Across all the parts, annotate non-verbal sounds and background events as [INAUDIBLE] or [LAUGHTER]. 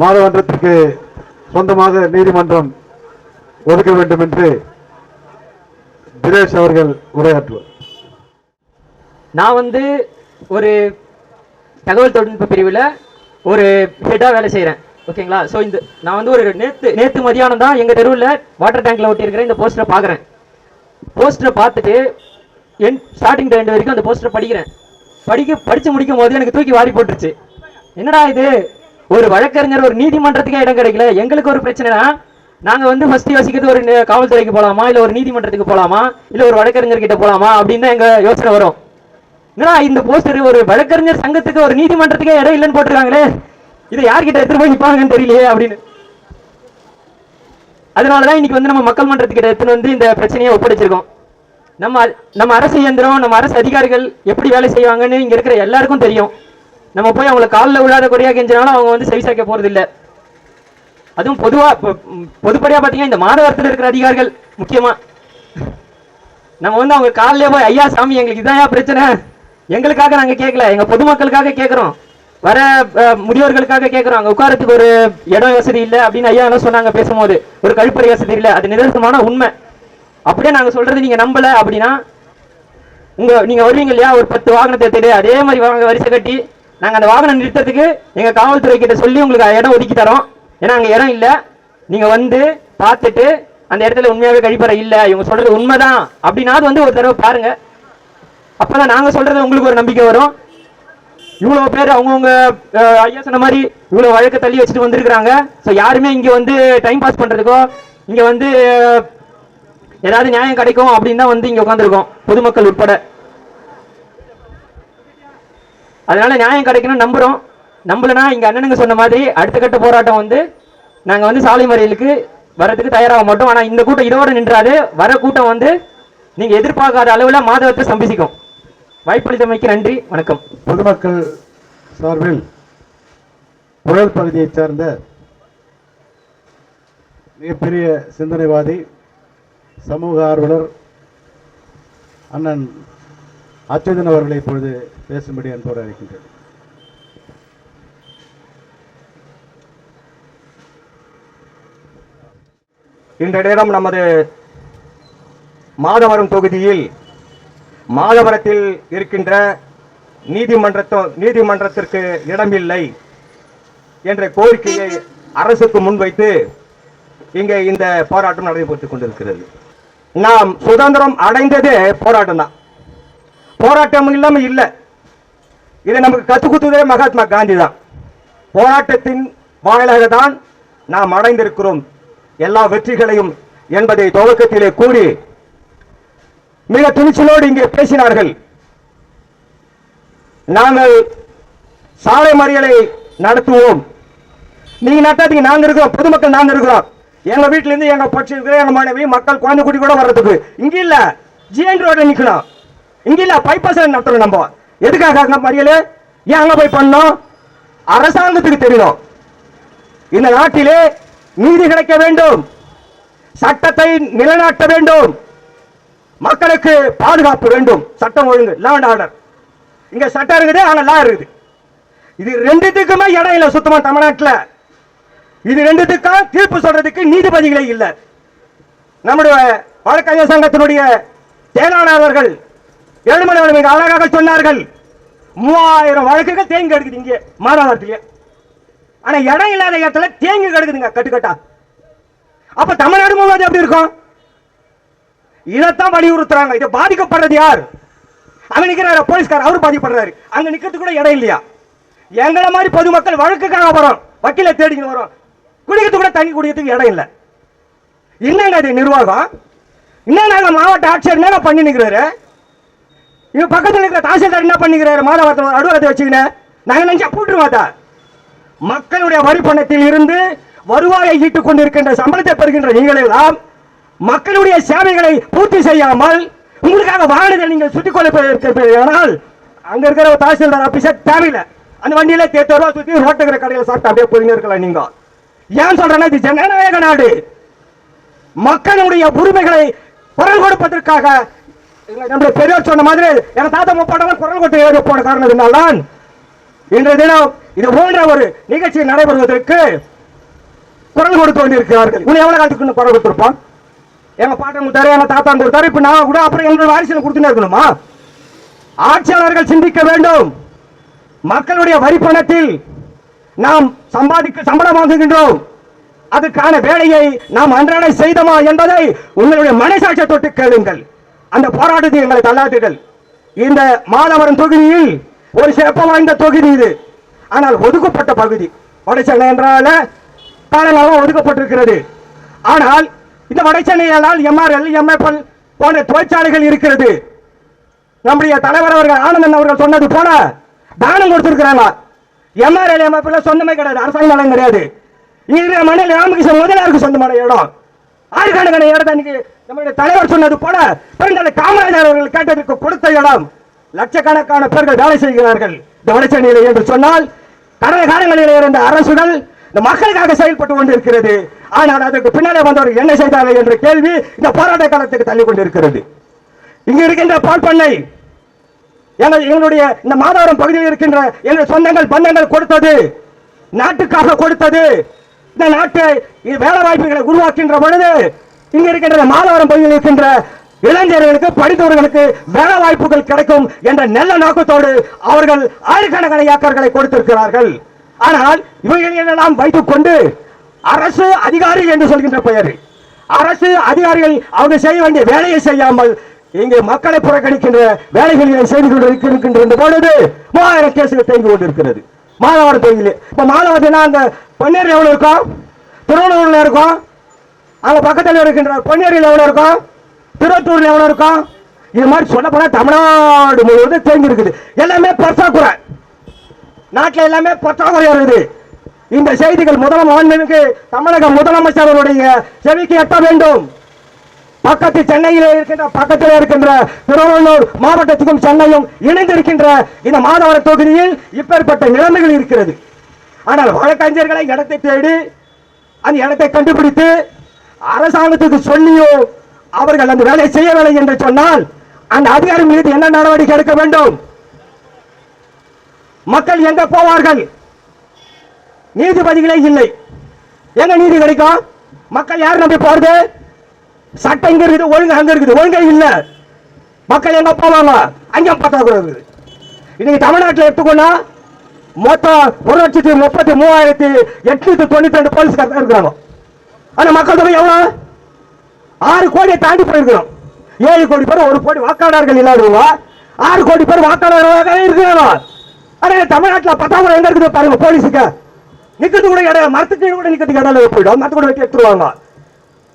மாதமன்றத்திற்கு சொந்தமாக நீதிமன்றம் ஒதுக்க வேண்டும் என்று தினேஷ் அவர்கள் உரையாற்றுவார். நான் வந்து ஒரு தகவல் தொழில்நுட்ப பிரிவில் ஒரு ஹெட்டாக வேலை செய்கிறேன் ஓகேங்களா? ஸோ இந்த நான் வந்து ஒரு நேற்று நேற்று மதியானம் தான் எங்கள் தெருவில் வாட்டர் டேங்கில் ஒட்டியிருக்கிற இந்த போஸ்டரை பார்க்குறேன் போஸ்டரை பார்த்துட்டு என் ஸ்டார்டிங் ரெண்டு வரைக்கும் அந்த போஸ்டரை படிக்கிறேன். படிக்க படித்து முடிக்கும் போது எனக்கு தூக்கி வாரி போட்டுருச்சு. என்னடா இது? ஒரு வழக்கறிஞர் ஒரு நீதிமன்றத்துக்கே இடம் கிடைக்கல. எங்களுக்கு ஒரு பிரச்சனைனா நாங்கள் வந்து ஃபர்ஸ்ட் யோசிக்கிறது ஒரு காவல்துறைக்கு போகலாமா இல்லை ஒரு நீதிமன்றத்துக்கு போகலாமா இல்லை ஒரு வழக்கறிஞர் கிட்ட போகலாமா அப்படின்னு தான் எங்கள் யோசனை வரும். என்னடா இந்த போஸ்டர் ஒரு வழக்கறிஞர் சங்கத்துக்கு ஒரு நீதிமன்றத்துக்கே இடம் இல்லைன்னு போட்டிருக்காங்களே. இதை யார்கிட்ட எடுத்துட்டு போய் நிற்பாங்கன்னு தெரியலையே அப்படின்னு. அதனாலதான் இன்னைக்கு வந்து நம்ம மக்கள் மன்றத்துக்கிட்ட எடுத்துன்னு வந்து இந்த பிரச்சனையை ஒப்படைச்சிருக்கோம். நம்ம நம்ம அரசு இயந்திரம் நம்ம அரசு அதிகாரிகள் எப்படி வேலை செய்வாங்கன்னு இங்க இருக்கிற எல்லாருக்கும் தெரியும். நம்ம போய் அவங்கள காலில் விழாத குறையாக கெஞ்சினாலும் அவங்க வந்து செவிசாய்க்க போறது இல்லை அதுவும் பொதுவா பொதுப்படியா பாத்தீங்கன்னா இந்த மாதவரத்தில் இருக்கிற அதிகாரிகள் முக்கியமா. நம்ம வந்து அவங்க காலிலே போய் ஐயா சாமி எங்களுக்கு இதான் பிரச்சனை? எங்களுக்காக நாங்க கேட்கல எங்க பொதுமக்களுக்காக கேட்கறோம் வர முதியோர்களுக்காக கேட்கறோம் அங்க உட்காரத்துக்கு ஒரு இடம் வசதி இல்லை. அப்படின்னு ஐயா என்ன சொன்னாங்க பேசும்போது? ஒரு கழிப்பறை வசதி இல்லை. அது நிதர்சனமான உண்மை. அப்படியே நாங்க சொல்றது நீங்க நம்பல அப்படின்னா உங்க நீங்க வருவீங்க இல்லையா? ஒரு பத்து வாகனத்தை தேடி. அதே மாதிரி வாங்க வரிசை கட்டி நாங்கள் அந்த வாகனம் நிறுத்தத்துக்கு எங்கள் காவல்துறை கிட்ட சொல்லி உங்களுக்கு இடம் ஒதுக்கி தரோம். ஏன்னா அங்கே இடம் இல்லை. நீங்கள் வந்து பார்த்துட்டு அந்த இடத்துல உண்மையாகவே கழிப்பறை இல்லை. இவங்க சொல்கிறது உண்மைதான். அப்படின்னாவது வந்து ஒரு தடவை பாருங்க. அப்பதான் நாங்கள் சொல்கிறது உங்களுக்கு ஒரு நம்பிக்கை வரும். இவ்வளோ பேர் அவங்கவுங்க ஐயா சொன்ன மாதிரி இவ்வளோ வழக்கை தள்ளி வச்சுட்டு வந்திருக்கிறாங்க. ஸோ யாருமே இங்கே வந்து டைம் பாஸ் பண்ணுறதுக்கோ இங்கே வந்து ஏதாவது நியாயம் கிடைக்கும் அப்படின்னு தான் வந்து இங்கே உட்காந்துருக்கோம் பொதுமக்கள் உட்பட. அதனால நியாயம் கிடைக்கணும்னு நம்புகிறோம் நம்பலனா இங்கே அண்ணனுங்க சொன்ன மாதிரி அடுத்த கட்ட போராட்டம் வந்து நாங்கள் வந்து சாலை மறியலுக்கு வரதுக்கு தயாராக மாட்டோம். ஆனால் இந்த கூட்டம் இதோடு நின்றாது. வர கூட்டம் வந்து நீங்கள் எதிர்பார்க்காத அளவில் மாதவத்தை சம்பிசிக்கும். வாய்ப்பளித்தமைக்கு நன்றி. வணக்கம். பொதுமக்கள் சார்பில் புழல் பகுதியைச் சார்ந்த மிகப்பெரிய சிந்தனைவாதி சமூக ஆர்வலர் அண்ணன் அச்சுதன் அவர்களை இப்பொழுது பேசும்படி அன்போடு அழைக்கின்றேன். இன்றைய நேரம் நமது மாதவரம் தொகுதியில் மாதவரத்தில் இருக்கின்ற நீதிமன்றத்தோ நீதிமன்றத்திற்கு இடமில்லை என்ற கோரிக்கையை அரசுக்கு முன்வைத்து இங்கே இந்த போராட்டம் நடைபெற்றுக் கொண்டிருக்கிறது. நாம் சுதந்திரம் அடைந்ததே போராட்டம் தான் போராட்டம் இல்லாம இல்லை. இதை நமக்கு கற்றுக் கொடுத்ததே மகாத்மா காந்தி தான் போராட்டத்தின் வாயிலாக தான் நாம் அடைந்திருக்கிறோம். எல்லா வெற்றிகளையும் என்பதை துவக்கத்திலே கூறி மிக துணிச்சலோடு இங்கே பேசினார்கள். நாங்கள் சாலை மறியலை நடத்துவோம். நீங்க நட்டாதீங்க நாங்க இருக்கிறோம் பொதுமக்கள் நாங்க இருக்கிறோம். எங்க வீட்டுல இருந்து எங்க பட்சி எங்க மனைவி மக்கள் குழந்தை குட்டி கூட வர்றதுக்கு. இங்க இல்ல ஜிஎன் ரோட நிக்கணும். இங்க இல்ல பைபாஸ் நடத்துறோம் நம்ம. எதுக்காக அங்க மறியல்? ஏன் அங்க போய் பண்ணோம் அரசாங்கத்துக்கு தெரியணும். இந்த நாட்டிலே நீதி கிடைக்க வேண்டும். சட்டத்தை நிலைநாட்ட வேண்டும். மக்களுக்கு பாதுகாப்பு வேண்டும். சட்டம் ஒழுங்கு லா அண்ட் ஆர்டர் இங்க சட்டம் இருக்குது ஆனா லா இருக்குது. இது ரெண்டுத்துக்குமே இடம் இல்லை சுத்தமா தமிழ்நாட்டில். இது ரெண்டுத்துக்கும் தீர்ப்பு சொல்றதுக்கு நீதிபதிகளே இல்லை. நம்முடைய வழக்கறிஞர் சங்கத்தினுடைய செயலாளர் ஏழுமலை அவர்கள் அழகாக சொன்னார்கள். மூவாயிரம் வழக்குகள் தேங்கி கிடக்குது இங்கே மாநகரத்திலே ஆனா இடம் இல்லாத இடத்துல தேங்கி கிடக்குதுங்க கட்டுக்கட்டா. அப்ப தமிழ்நாடு முழுவதும் எப்படி இருக்கும்? இதைத்தான் வலியுறுத்துறாங்க. இதை பாதிக்கப்படுறது யார்? அவன் நிக்கிறாரு போலீஸ்கார் அவர் பாதிக்கப்படுறாரு. அங்க நிக்கிறது கூட இடம் இல்லையா? எங்களை மாதிரி பொதுமக்கள் வழக்குக்காக வரோம். வக்கீலை தேடிக்கிட்டு வரோம். குடிக்கிறதுக்கு கூட தண்ணி குடிக்கிறதுக்கு இடம் இல்லை. என்னங்க அது நிர்வாகம்? என்ன நாங்க மாவட்ட ஆட்சியர் என்ன பண்ணி நிக்கிறாரு? இவங்க பக்கத்தில் இருக்கிற தாசில்தார் என்ன பண்ணிக்கிறாரு? மாதவரத்தில் அலுவலகத்தை வச்சுக்கினேன் நாங்கள் நினச்சா போட்டுரு மக்களுடைய வரி பணத்தில் இருந்து வருவாயை ஈட்டுக் கொண்டிருக்கின்ற சம்பளத்தை பெறுகின்ற நீங்கள் எல்லாம் மக்களுடைய சேவைகளை பூர்த்தி செய்யாமல் உங்களுக்காக வாகனத்தை நீங்கள் சுற்றி கொள்ள அங்கே இருக்கிற ஒரு தாசில்தார் ஆஃபீஸர் தேவையில்லை. அந்த வண்டியில் தேர்த்து ரூபா சுற்றி ரோட்டுக்கிற கடையில் சாப்பிட்டு அப்படியே போயின்னு இருக்கலாம் நீங்கள் ஏன் சொல்றேன்னா இது ஜனநாயக நாடு. மக்களுடைய உரிமைகளை குரல் கொடுப்பதற்காக நம்முடைய பெரியோர் சொன்ன மாதிரி எங்க தாத்தா முப்பாட்டெல்லாம் குரல் கொட்டு ஏறி போன காரணத்தினால்தான் இன்றைய தினம் இது போன்ற ஒரு நிகழ்ச்சி நடைபெறுவதற்கு குரல் கொடுத்து கொண்டிருக்கிறார்கள் இன்னும் எவ்வளவு காலத்துக்கு குரல் கொடுத்திருப்பான்? எங்க பாட்டன் கொடுத்தாரு எங்க தாத்தா கொடுத்தாரு இப்ப நான் கூட அப்புறம் எங்களுடைய வாரிசு கொடுத்துன்னு இருக்கணுமா? ஆட்சியாளர்கள் சிந்திக்க வேண்டும். மக்களுடைய வரி பணத்தில் நாம் சம்பாதிக்க சம்பளம் வாங்குகின்றோம். அதுக்கான வேலையை நாம் அன்றாட செய்தோமா என்பதை உங்களுடைய மனசாட்சியை தொட்டு கேளுங்கள். அந்த போராட்டத்தை எங்களை தள்ளாதீர்கள். இந்த மாணவரன் தொகுதியில் ஒரு சிறப்பு வாய்ந்த தொகுதி இது. ஆனால் ஒதுக்கப்பட்ட பகுதி. வடசென்னை என்றால காலங்காலம் ஒதுக்கப்பட்டிருக்கிறது. ஆனால் இந்த வடசென்னையால் எம்ஆர்எல் எம்எஃப்எல் போன்ற தொழிற்சாலைகள் இருக்கிறது. நம்முடைய தலைவர் அவர்கள் ஆனந்தன் அவர்கள் சொன்னது போல தானம் கொடுத்திருக்கிறாங்க. எம்ஆர்எல் எம்எஃப்ல சொந்தமே கிடையாது. அரசாங்க நிலம் கிடையாது. இங்க மண்ணில் ராமகிருஷ்ணன் முதலாருக்கு சொந்தமான இடம். ஆயிரக்கணக்கான இடத்தை இன்னைக்கு நம்மளுடைய தலைவர் சொன்னது போல பெருந்தலை காமராஜர் அவர்கள் கேட்டதற்கு கொடுத்த இடம். லட்சக்கணக்கான பேர்கள் வேலை செய்கிறார்கள். இந்த வடசென்னையில் என்று சொன்னால் கடந்த காலங்களில் இருந்த அரசுகள் இந்த மக்களுக்காக செயல்பட்டு கொண்டிருக்கிறது. ஆனால் அதற்கு பின்னாலே வந்தவர்கள் என்ன செய்தார்கள் என்ற கேள்வி இந்த போராட்ட காலத்துக்கு தள்ளி கொண்டிருக்கிறது. இங்க இருக்கின்ற பால் பண்ணை எங்களுடைய இந்த மாதவரம் பகுதியில் இருக்கின்ற எங்கள் சொந்தங்கள் பந்தங்கள் கொடுத்தது. நாட்டுக்காக கொடுத்தது. இந்த நாட்டை வேலை வாய்ப்புகளை உருவாக்கின்ற பொழுது இங்க இருக்கின்ற மாதவரம் பகுதியில் இருக்கின்ற இளைஞர்களுக்கு படித்தவர்களுக்கு வேலை வாய்ப்புகள் கிடைக்கும் என்ற நல்ல நோக்கத்தோடு அவர்கள் ஆயிரக்கணக்கான ஏக்கர்களை கொடுத்திருக்கிறார்கள். ஆனால் இவைகளை வைத்துக் கொண்டு அரசு அதிகாரி என்று சொல்கின்ற பெயர். அரசு அதிகாரிகள் அவங்க செய்ய வேண்டிய வேலையை செய்யாமல் இங்கு மக்களை புறக்கணிக்கின்ற வேலைகளை செய்து கொண்டிருக்கின்ற பொழுது மூவாயிரம் கேசுகள் தேங்கி கொண்டிருக்கிறது. மாதவரம் தொகுதியில் இப்போ மாதவரத்தினா அந்த பொன்னேரில் எவ்வளோ இருக்கும்? திருவள்ளூரில் இருக்கும். அங்கே பக்கத்தில் இருக்கின்ற பொன்னேரியில் எவ்வளோ இருக்கும்? திருவத்தூரில் எவ்வளோ இருக்கும்? இது மாதிரி சொல்லப்போனால் தமிழ்நாடு முழுவதும் தேங்கி எல்லாமே பற்றாக்குறை. நாட்டில் எல்லாமே பற்றாக்குறை இருக்குது. இந்த செய்திகள் முதல் மாண்புமிகு தமிழக முதலமைச்சர் அவருடைய செவிக்கு எட்ட வேண்டும். பக்கத்து சென்னையில் இருக்கின்ற பக்கத்தில் இருக்கின்ற திருவள்ளூர் மாவட்டத்துக்கும் சென்னையும் இணைந்திருக்கின்ற இந்த மாதவர தொகுதியில் இப்பேற்பட்ட நிலைமைகள் இருக்கிறது. ஆனால் வழக்கறிஞர்களை இடத்தை தேடி அந்த இடத்தை கண்டுபிடித்து அரசாங்கத்துக்கு சொல்லியோ அவர்கள் அந்த வேலையை செய்யவில்லை என்று சொன்னால் அந்த அதிகாரி மீது என்ன நடவடிக்கை எடுக்க வேண்டும்? மக்கள் எங்க போவார்கள்? நீதிபதிகளே இல்லை. எங்க நீதி கிடைக்கும்? மக்கள் யார் நம்பி போறது? சட்டம் இங்க இருக்குது ஒழுங்கு அங்க இருக்குது. ஒழுங்கே இல்ல. மக்கள் எங்க போவாங்க அங்கேயும் பற்றாக்குறை இருக்குது இன்னைக்கு தமிழ்நாட்டில் எடுத்துக்கொண்டா மொத்தம் ஒரு லட்சத்தி முப்பத்தி மூவாயிரத்தி எட்நூத்தி தொண்ணூத்தி ரெண்டு போலீஸ்காரங்க இருக்கிறாங்க. ஆனா மக்கள் தொகை எவ்வளவு? ஆறு கோடியை தாண்டி போயிருக்கிறோம். ஏழு கோடி பேர் ஒரு கோடி வாக்காளர்கள் இல்லாதவங்க ஆறு கோடி பேர் வாக்காளர்களாக இருக்கிறாங்க. ஆனா தமிழ்நாட்டில் பத்தாம் எங்க இருக்குது பாருங்க போலீஸுக்கு நிக்கிறது கூட இடம் மரத்துக்கு கூட நிக்கிறதுக்கு இடம் போயிடும். மரத்து கூட வெட்டி எடுத்துருவாங்க.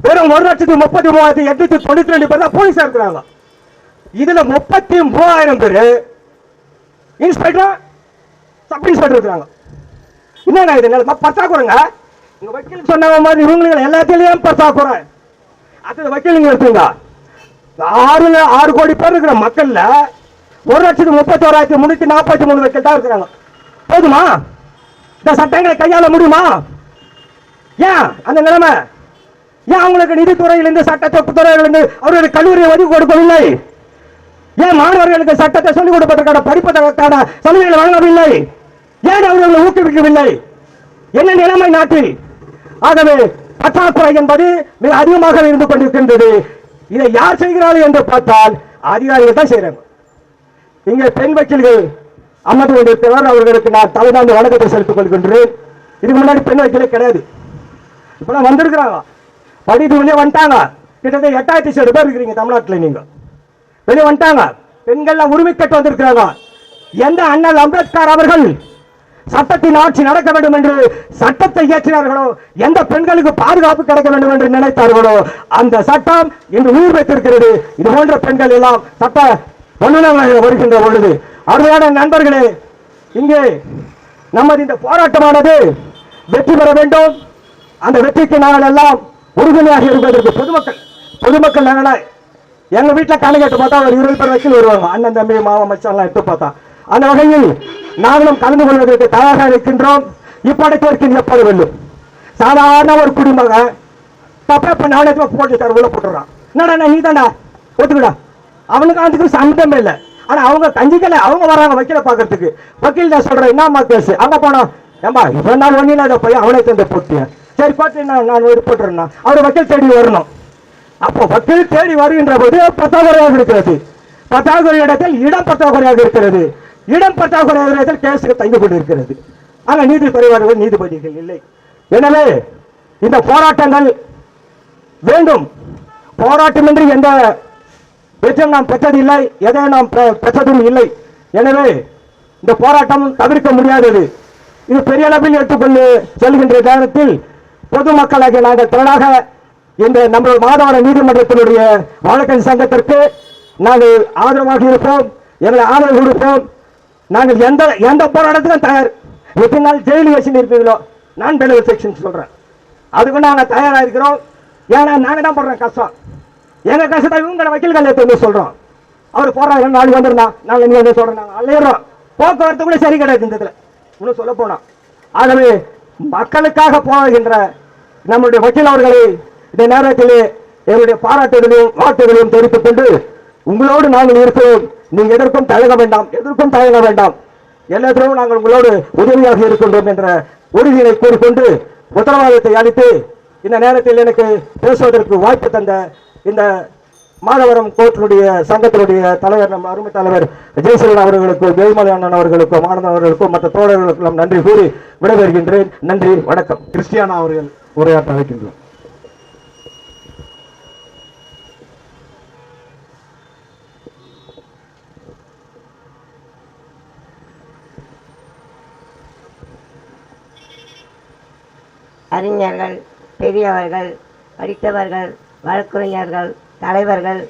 வெறும் ஒரு லட்சத்தி முப்பத்தி மூவாயிரத்தி எட்நூத்தி தொண்ணூத்தி ரெண்டு பேர் தான் போலீஸா இருக்கிறாங்க. இதுல முப்பத்தி மூவாயிரம் பேர் இன்ஸ்பெக்டர் சப் இன்ஸ்பெக்டர் இருக்கிறாங்க. என்னங்க இது நிலைமை? பற்றாக்குறைங்க? இங்க வக்கீல் சொன்ன மாதிரி இவங்களுக்கு எல்லாத்திலையும் பற்றாக்குறை. வக்கீல் வக்கீலுங்க எடுத்துங்க ஆறு ஆறு கோடி பேர் இருக்கிற மக்கள்ல ஒரு லட்சத்து முப்பத்தி ஓராயிரத்தி முன்னூத்தி நாற்பத்தி மூணு வக்கீல் தான் இருக்கிறாங்க. போதுமா? இந்த சட்டங்களை கையாள முடியுமா? ஏன்? அந்த நிலைமை? ஏன் அவங்களுக்கு நிதித்துறையிலிருந்து சட்டத்தை துறையிலிருந்து அவர்களுக்கு கல்லூரியை ஒதுக்கி கொடுக்கவில்லை? ஏன் மாணவர்களுக்கு சட்டத்தை சொல்லிக் கொடுப்பதற்கான படிப்பதற்கான சலுகைகள் வழங்கவில்லை? ஏன் அவர்களை ஊக்குவிக்கவில்லை? என்ன நிலைமை நாட்டில்? ஆகவே பற்றாக்குறை என்பது மிக அதிகமாக இருந்து கொண்டிருக்கின்றது. இதை யார் செய்கிறார்கள் என்று பார்த்தால் அதிகாரிகள் தான் செய்யறாங்க இங்கே பெண் வக்கீல்கள் அமர்ந்து கொண்டிருக்கிறார். அவர்களுக்கு நான் தலைதாண்டு வணக்கத்தை செலுத்திக் கொள்கின்றேன். இதுக்கு முன்னாடி பெண் வக்கீலே கிடையாது. இப்பதான் வந்திருக்கிறாங்க. படித்து வெளியே வந்துட்டாங்க. கிட்டத்தட்ட எட்டாயிரத்தி சில பேர் இருக்கிறீங்க தமிழ்நாட்டில் நீங்க. வெளியே வந்துட்டாங்க. பெண்கள்லாம் உரிமை கட்டு வந்திருக்கிறாங்க. எந்த அண்ணல் அம்பேத்கர் அவர்கள் சட்டத்தின் ஆட்சி நடக்க வேண்டும் என்று சட்டத்தை இயற்றினார்களோ எந்த பெண்களுக்கு பாதுகாப்பு கிடைக்க வேண்டும் என்று நினைத்தார்களோ அந்த சட்டம் இன்று உயிர் வைத்திருக்கிறது. இது போன்ற பெண்கள் எல்லாம் சட்ட வல்லுநர்கள் வருகின்ற பொழுது அருமையான நண்பர்களே இங்கே நமது இந்த போராட்டமானது வெற்றி பெற வேண்டும். அந்த வெற்றிக்கு நாங்கள் எல்லாம் உறுதுணையாக இருப்பதற்கு பொதுமக்கள் பொதுமக்கள் நலனை எங்க வீட்டுல கணக்கு கேட்டு பார்த்தா ஒரு இருபது பேர் வச்சு வருவாங்க. அண்ணன் தம்பி மாமா மச்சான் எடுத்து பார்த்தா. அந்த வகையில் நாங்களும் கலந்து கொள்வதற்கு தயாராக இருக்கின்றோம். இப்படத்திற்கு எப்படி வெல்லும் சாதாரண ஒரு குடிமகன் தப்பா இப்ப நாளைக்கு போட்டு தர உள்ள போட்டுறான். என்னடா நீ தாண்டா ஒத்துக்கடா. அவனுக்கு அதுக்கு சம்பந்தமே இல்லை. ஆனா அவங்க கஞ்சிக்கல அவங்க வராங்க வக்கீல பாக்குறதுக்கு வக்கீல் தான் சொல்றேன் என்னம்மா கேஸ் அங்க போனோம் ஏம்பா இவ்வளவு நாள் ஒன்னில அதை போய் அவனை தந்த போட்டியன் சரி போட்டு நான் நான் விடுபட்டுறேன்னா அவர் வக்கீல் தேடி வரணும். அப்போ வக்கீல் தேடி வருகின்ற போது பத்தாக்குறையாக இருக்கிறது. பத்தாக்குறை இடத்தில் இடம் பத்தாக்குறையாக இருக்கிறது. இடம் பத்தாக்குறையாக இடத்தில் கேஸுக்கு தங்கி கொண்டிருக்கிறது. ஆனால் நீதி குறைவார்கள் நீதிபதிகள் இல்லை. எனவே இந்த போராட்டங்கள் வேண்டும். போராட்டமின்றி எந்த வெற்றம் நாம் பெற்றதில்லை எதை நாம் பெ- பெற்றதும் இல்லை. எனவே இந்த போராட்டம் தவிர்க்க முடியாதது. இது பெரிய அளவில் எடுத்துக்கொண்டு செல்கின்ற நேரத்தில் பொதுமக்களாகிய நாங்கள் திரளாக இந்த நம்முடைய மாதவர நீதிமன்றத்தினுடைய வழக்கறிஞர் சங்கத்திற்கு நாங்கள் ஆதரவாக இருப்போம் எங்களை ஆதரவு கொடுப்போம். நாங்கள் எந்த எந்த போராட்டத்துக்கும் தயார் எத்தனை நாள் ஜெயில் வச்சு இருப்பீங்களோ நான் பெனிஃபிட் செக்ஷன் சொல்றேன். அதுக்கு நாங்கள் தயாராக இருக்கிறோம். ஏன்னா நாங்கள் தான் போடுறோம் கஷ்டம். எங்க கஷ்டத்தை இவங்க வக்கீல்கள் எடுத்து வந்து சொல்றோம். அவர் போறாங்க நாளைக்கு வந்துருந்தா நாங்கள் நீங்க வந்து சொல்றோம் நாங்கள் அலையிறோம். போக்குவரத்து கூட சரி கிடையாது இந்த இதில். இன்னும் சொல்ல போனோம் ஆகவே மக்களுக்காக போகின்ற நம்முடைய வக்கீல் அவர்களை இந்த நேரத்திலே என்னுடைய பாராட்டுகளையும் வாழ்த்துகளையும் தெரிவித்துக் கொண்டு உங்களோடு நாங்கள் இருக்கிறோம். நீங்க எதற்கும் தயங்க வேண்டாம் எதற்கும் தயங்க வேண்டாம். எல்லாத்திலும் நாங்கள் உங்களோடு உதவியாக இருக்கின்றோம் என்ற உறுதியை கூறிக்கொண்டு உத்தரவாதத்தை அளித்து இந்த நேரத்தில் எனக்கு பேசுவதற்கு வாய்ப்பு தந்த இந்த மாதவரம் கோர்ட்டினுடைய சங்கத்தினுடைய தலைவர் நம் அருமை தலைவர் ஜெயசீலன் அவர்களுக்கும் ஜெயமலை அண்ணன் அவர்களுக்கும் ஆனந்த் அவர்களுக்கும் மற்ற தோழர்களுக்கும் நன்றி கூறி விடைபெறுகின்றேன். நன்றி வணக்கம். கிறிஸ்டியானா அவர்கள். உரையாற்ற அழைக்கின்றோம். அறிஞர்கள் பெரியவர்கள் படித்தவர்கள் வழக்குரைஞர்கள் தலைவர்கள்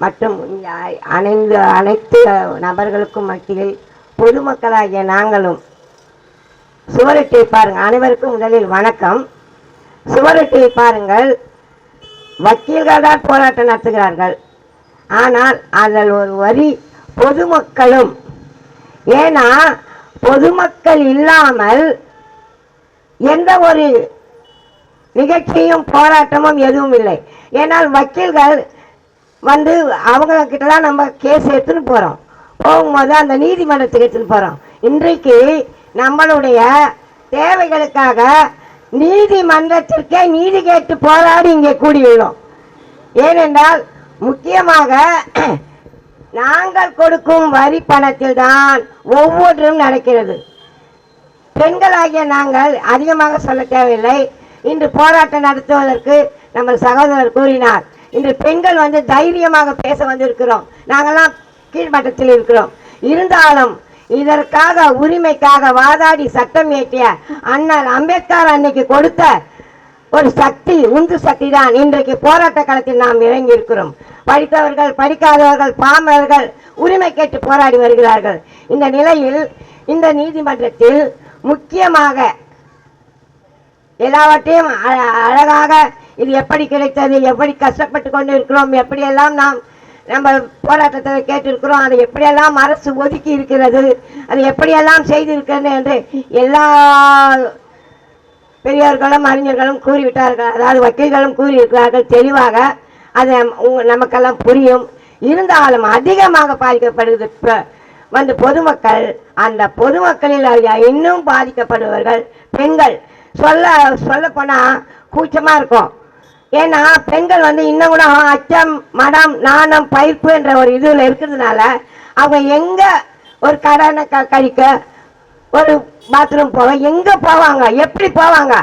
மற்றும் இங்க அனைந்து அனைத்து நபர்களுக்கும் மத்தியில் பொதுமக்களாகிய நாங்களும் சுவரொட்டியை பாருங்கள் அனைவருக்கும் முதலில் வணக்கம். சுவரொட்டியை பாருங்கள். வக்கீல்கள் தான் போராட்டம் நடத்துகிறார்கள். ஆனால் அதில் ஒரு வரி பொதுமக்களும். ஏன்னா பொதுமக்கள் இல்லாமல் எந்த ஒரு நிகழ்ச்சியும் போராட்டமும் எதுவும் இல்லை. ஏன்னால் வக்கீல்கள் வந்து அவங்க கிட்ட தான் நம்ம கேஸ் எடுத்துன்னு போகிறோம் போகும்போது அந்த நீதிமன்றத்துக்கு எடுத்துன்னு போகிறோம் இன்றைக்கு நம்மளுடைய தேவைகளுக்காக நீதிமன்றத்திற்கே நீதி கேட்டு போராடி இங்கே கூடியுள்ளோம். ஏனென்றால் முக்கியமாக [CLEARS THROAT] நாங்கள் கொடுக்கும் வரி பணத்தில் தான் ஒவ்வொன்றும் நடக்கிறது. பெண்களாகிய நாங்கள் அதிகமாக சொல்ல தேவையில்லை. இன்று போராட்டம் நடத்துவதற்கு நம்ம சகோதரர் கூறினார். இன்று பெண்கள் வந்து தைரியமாக பேச வந்திருக்கிறோம். நாங்கெல்லாம் கீழ்மட்டத்தில் இருக்கிறோம். இருந்தாலும் இதற்காக உரிமைக்காக வாதாடி சட்டம் ஏற்றிய அண்ணல் அம்பேத்கர் அன்னைக்கு கொடுத்த ஒரு சக்தி உந்து சக்தி தான் இன்றைக்கு போராட்ட களத்தில் நாம் இறங்கி இருக்கிறோம் படித்தவர்கள் படிக்காதவர்கள் பாமரர்கள் உரிமை கேட்டு போராடி வருகிறார்கள். இந்த நிலையில் இந்த நீதிமன்றத்தில் முக்கியமாக எல்லாவற்றையும் அழகாக இது எப்படி கிடைத்தது எப்படி கஷ்டப்பட்டு கொண்டு இருக்கிறோம் எப்படியெல்லாம் நாம் நம்ம போராட்டத்தில் கேட்டிருக்கிறோம். அதை எப்படியெல்லாம் அரசு ஒதுக்கி இருக்கிறது அது எப்படியெல்லாம் செய்திருக்கிறது என்று எல்லா பெரியோர்களும் அறிஞர்களும் கூறிவிட்டார்கள். அதாவது வக்கீல்களும் கூறியிருக்கிறார்கள் தெளிவாக. அது நமக்கெல்லாம் புரியும். இருந்தாலும் அதிகமாக பாதிக்கப்படுவது வந்து பொதுமக்கள். அந்த பொதுமக்களில் இன்னும் பாதிக்கப்படுவார்கள் பெண்கள். சொல்ல சொல்ல போனால் கூச்சமாக இருக்கும். ஏன்னா பெண்கள் வந்து இன்னும் கூட அச்சம் மடம் நாணம் பயிர்ப்பு என்ற ஒரு இதுல இருக்கிறதுனால அவங்க எங்க ஒரு கடனை க கழிக்க ஒரு பாத்ரூம் போக எங்க போவாங்க? எப்படி போவாங்க?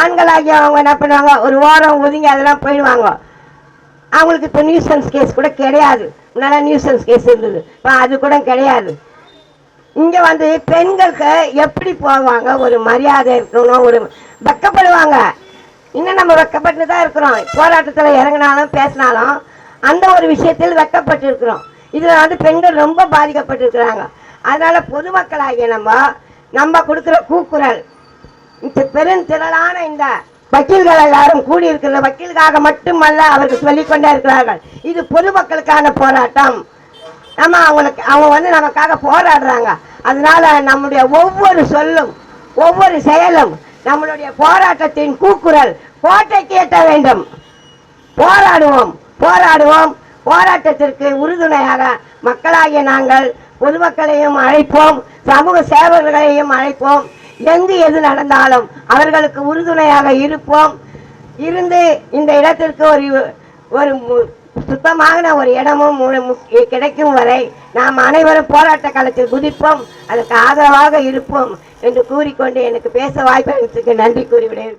ஆண்களாகி அவங்க என்ன பண்ணுவாங்க? ஒரு ஓரம் ஒதுங்கி அதெல்லாம் போயிடுவாங்க. அவங்களுக்கு இப்போ நியூசன்ஸ் கேஸ் கூட கிடையாது. முன்னால நியூசன்ஸ் கேஸ் இருந்தது. இப்போ அது கூட கிடையாது. இங்கே வந்து பெண்களுக்கு எப்படி போவாங்க? ஒரு மரியாதை இருக்கணும் ஒரு வெக்கப்படுவாங்க. இன்னும் நம்ம வெக்கப்பட்டு தான் இருக்கிறோம். போராட்டத்தில் இறங்கினாலும் பேசினாலும் அந்த ஒரு விஷயத்தில் வெக்கப்பட்டு இருக்கிறோம் இதில் வந்து பெண்கள் ரொம்ப பாதிக்கப்பட்டிருக்கிறாங்க. அதனால் பொதுமக்களாகிய நம்ம நம்ம கொடுக்குற கூக்குரல் இந்த பெருந்திரளான இந்த வக்கீல்கள் எல்லாரும் கூடியிருக்கிற வக்கீலுக்காக மட்டுமல்ல அவர்கள் சொல்லிக்கொண்டே இருக்கிறார்கள். இது பொதுமக்களுக்கான போராட்டம். நம்ம அவங்களுக்கு அவங்க வந்து நமக்காக போராடுறாங்க. அதனால நம்முடைய ஒவ்வொரு சொல்லும் ஒவ்வொரு செயலும் நம்மளுடைய போராட்டத்தின் கூக்குரல் கோட்டைக்கு எட்ட வேண்டும். போராடுவோம் போராடுவோம். போராட்டத்திற்கு உறுதுணையாக மக்களாகிய நாங்கள் பொதுமக்களையும் அழைப்போம் சமூக சேவகர்களையும் அழைப்போம். எங்கு எது நடந்தாலும் அவர்களுக்கு உறுதுணையாக இருப்போம். இருந்து இந்த இடத்திற்கு ஒரு ஒரு சுத்தமான ஒரு இடமும் கிடைக்கும் வரை நாம் அனைவரும் போராட்ட களத்தில் குதிப்போம். அதற்கு ஆதரவாக இருப்போம். என்று கூறிக்கொண்டு எனக்கு பேச வாய்ப்பு அளித்ததுக்கு நன்றி கூறிவிடுகிறேன்